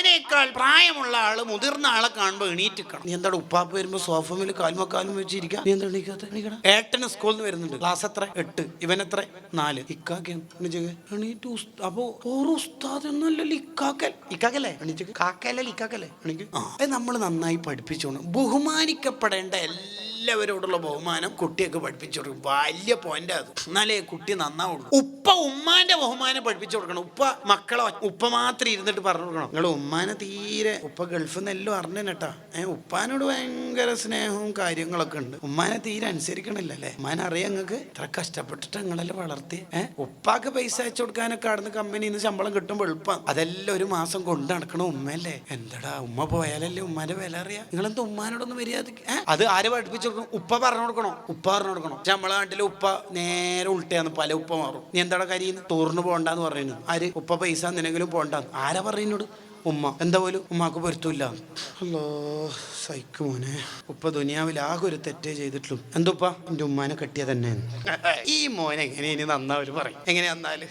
അവനേക്കാൾ പ്രായമുള്ള ആൾ മുതിർന്ന ആളെ കാണുമ്പോൾ എണീറ്റിക്കണം. നീ എന്താ ഉപ്പാപ്പ് വരുമ്പോ സോഫമിൽ കാൽമ കാലും വെച്ചിരിക്കാം നീ എന്താ എണീക്കാത്ത? എണീക്കടാ. ഏട്ടന് സ്കൂളിൽ നിന്ന് വരുന്നുണ്ട്. ക്ലാസ് എത്ര? എട്ട്. ഇവൻ എത്ര നാല് ഉസ്- അപ്പോ ഓരോ ഉസ്താദ് എന്നല്ലല്ലോ ഇക്കാക്കൽ. ഇക്കാക്കല്ലേ? കാക്കല്ലേ ഇക്കാക്കല്ലേ എണീക്ക്. ആ. അത് നമ്മൾ നന്നായി പഠിപ്പിച്ചോണം. ബഹുമാനിക്കപ്പെടേണ്ട എല്ലാവരോടുള്ള ബഹുമാനം കുട്ടിയൊക്കെ പഠിപ്പിച്ചു കൊടുക്കും വലിയ പോയിന്റ് അത്. എന്നാലേ കുട്ടി നന്നാവുള്ളൂ. ഉപ്പ ഉമ്മാന്റെ ബഹുമാനം പഠിപ്പിച്ചു കൊടുക്കണം. ഉപ്പ മക്കളെ ഉപ്പ മാത്രം ഇരുന്നിട്ട് പറഞ്ഞു കൊടുക്കണം. നിങ്ങൾ ഉമ്മാനെ തീരെ ഉപ്പ ഗൾഫിൽ നിന്ന് എല്ലാം അറിഞ്ഞു കേട്ടാ ഏ ഉപ്പാനോട് ഭയങ്കര സ്നേഹവും കാര്യങ്ങളൊക്കെ ഉണ്ട്. ഉമ്മാനെ തീരെ അനുസരിക്കണില്ല അല്ലേ? ഉമ്മാനെ അറിയാം നിങ്ങൾക്ക് ഇത്ര കഷ്ടപ്പെട്ടിട്ട് നിങ്ങളെല്ലാം വളർത്തി. ഏ ഉപ്പാക്ക് പൈസ അയച്ചു കൊടുക്കാനൊക്കെ അവിടുന്ന് കമ്പനിയിൽ നിന്ന് ശമ്പളം കിട്ടുമ്പോൾ എളുപ്പം. അതെല്ലാം ഒരു മാസം കൊണ്ട് നടക്കണ ഉമ്മല്ലേ എന്തടാ ഉമ്മ പോയാലല്ലേ ഉമ്മാന്റെ വില അറിയാം? നിങ്ങളെന്താ ഉമ്മാനോടൊന്നും മര്യാദ? അത് ആര് പഠിപ്പിച്ചു കൊടുക്കണം ഉപ്പ പറഞ്ഞു കൊടുക്കണോ? ഉപ്പ പറഞ്ഞു കൊടുക്കണോ? നമ്മളെ നാട്ടിലെ ഉപ്പ നേരെ ഉൾട്ടയാന്ന് പല ഉപ്പ മാറും. നീ എന്താടാ കരിയുന്നു? ടൂറിന് പോകണ്ടെന്ന് പറയുന്നു ആര്? ഉപ്പ പൈസ എന്തിനെങ്കിലും പോകണ്ടെന്ന്. ആരാ പറയുന്നോട് ഉമ്മ. എന്താ പോലും? ഉമ്മാക്ക് പൊരുത്തൂല്ല അല്ലോ സൈക്ക് മോനെ. ഉപ്പ ദുനിയാവിൽ ആകെ ഒരു തെറ്റേ ചെയ്തിട്ടുള്ളൂ. എന്തുപ്പ? എന്റെ ഉമ്മാനെ കെട്ടിയ തന്നെ ഈ മോനെ എങ്ങനെ ഇനി നന്നാവര് പറയും? എങ്ങനെ നന്നാൽ